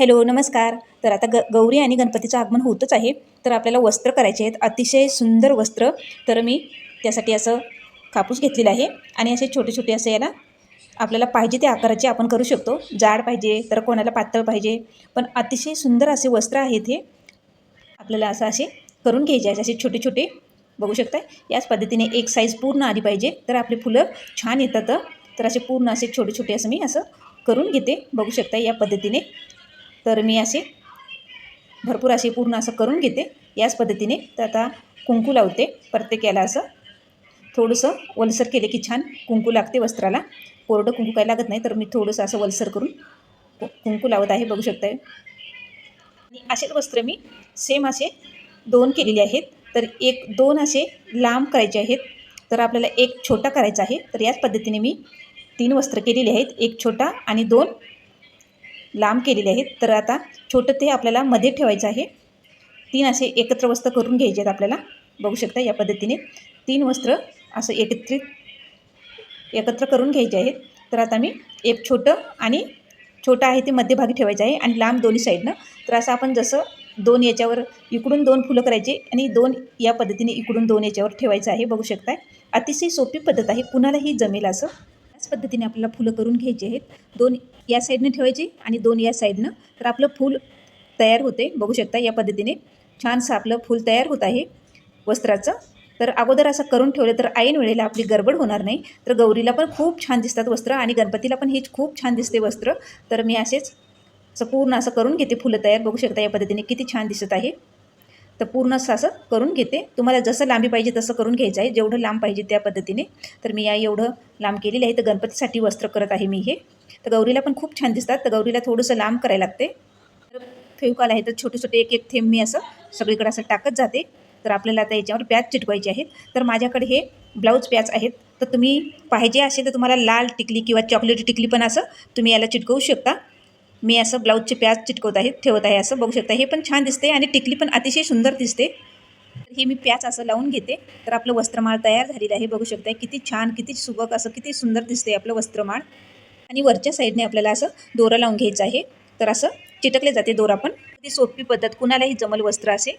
Hello नमस्कार. तर आता ग गौरी आणि गणपतीचं आगमन होतच आहे. तर आपल्याला वस्त्र करायचे आहेत. अतिशय सुंदर वस्त्र. तर मी त्यासाठी असं कापूस घेतलेलं आहे. आणि असे छोटे छोटे असे याला आपल्याला पाहिजे त्या आकाराचे आपण करू शकतो. जाड पाहिजे तर कोणाला पातळ पाहिजे. पण अतिशय सुंदर असे वस्त्र आहेत हे आपल्याला असं असे करून घ्यायचे आहेत. असे छोटे छोटे बघू शकता याच पद्धतीने एक साईज पूर्ण आली पाहिजे. तर आपली फुलं छान येतात. तर असे पूर्ण असे छोटे छोटे असं मी असं करून घेते. बघू शकता या पद्धतीने. तर मी असे भरपूर असे पूर्ण असं करून घेते. याच पद्धतीने तर आता कुंकू लावते. प्रत्येक याला असं थोडंसं वलसर केले की छान कुंकू लागते वस्त्राला. कोरडं कुंकू काय लागत नाही तर मी थोडंसं असं वलसर करून कुंकू लावत आहे बघू शकताय. आणि असेच वस्त्र मी सेम असे दोन केलेले आहेत. तर एक दोन असे लांब करायचे आहेत. तर आपल्याला एक छोटा करायचा आहे. तर याच पद्धतीने मी तीन वस्त्र केलेले आहेत. एक छोटा आणि दोन लांब केलेले आहेत. तर आता छोटं ते आपल्याला मध्ये ठेवायचं आहे. तीन असे एकत्र वस्त्र करून घ्यायचे आहेत आपल्याला. बघू शकता या पद्धतीने. तीन वस्त्र असं एकत्रित एकत्र करून घ्यायचे आहेत. तर आता मी एक छोटं आणि छोटं आहे ते मध्यभागी ठेवायचं आहे आणि लांब दोन्ही साईडनं. तर असं आपण जसं दोन याच्यावर इकडून दोन फुलं करायचे आणि दोन या पद्धतीने इकडून दोन याच्यावर ठेवायचं आहे. बघू शकताय. अतिशय सोपी पद्धत आहे. कुणालाही जमेल असं याच पद्धतीने आपल्याला फुलं करून घ्यायची आहेत. दोन या साईडनं ठेवायचे आणि दोन या साईडनं तर आपलं फूल तयार होते. बघू शकता या पद्धतीने छानसं आपलं फूल तयार होत आहे वस्त्राचं. तर अगोदर असं करून ठेवलं तर ऐन वेळेला आपली गडबड होणार नाही. तर गौरीला पण खूप छान दिसतात वस्त्र आणि गणपतीला पण हेच खूप छान दिसते वस्त्र. तर मी असेच असं पूर्ण असं करून घेते फुलं तयार. बघू शकता या पद्धतीने किती छान दिसत आहे. तर पूर्ण असं असं करून घेते. तुम्हाला जसं लांबी पाहिजे तसं करून घ्यायचं आहे. जेवढं लांब पाहिजे त्या पद्धतीने. तर मी या एवढं लांब केलेलं आहे. तर गणपतीसाठी वस्त्र करत आहे मी हे. तर गौरीला पण खूप छान दिसतात. तर गौरीला थोडंसं लांब करायला लागते. तर फेविकॉल आहे तर छोटे छोटे एक एक थेंब मी असं सगळीकडे असं टाकत जाते. तर आपल्याला आता याच्यावर प्याज चिटकवायचे आहेत. तर माझ्याकडे हे ब्लाऊज प्याच आहेत. तर तुम्ही पाहिजे असेल तर तुम्हाला लाल टिकली किंवा चॉकलेटी टिकली पण असं तुम्ही याला चिटकवू शकता. मी असं ब्लाऊजचे प्याज चिटकवत आहे ठेवत आहे असं बघू शकता. हे पण छान दिसते आणि टिकली पण अतिशय सुंदर दिसते. तर हे मी प्याच असं लावून घेते. तर आपलं वस्त्रमाळ तयार झालेलं आहे बघू शकता किती छान किती सुबक असं किती सुंदर दिसते आपलं वस्त्रमाळ. आणि वरच्या साईडने आपल्याला असं दोरा लावून घ्यायचं आहे. तर असं चिटकले जाते दोरा पण. ती सोपी पद्धत कुणालाही जमल वस्त्र असे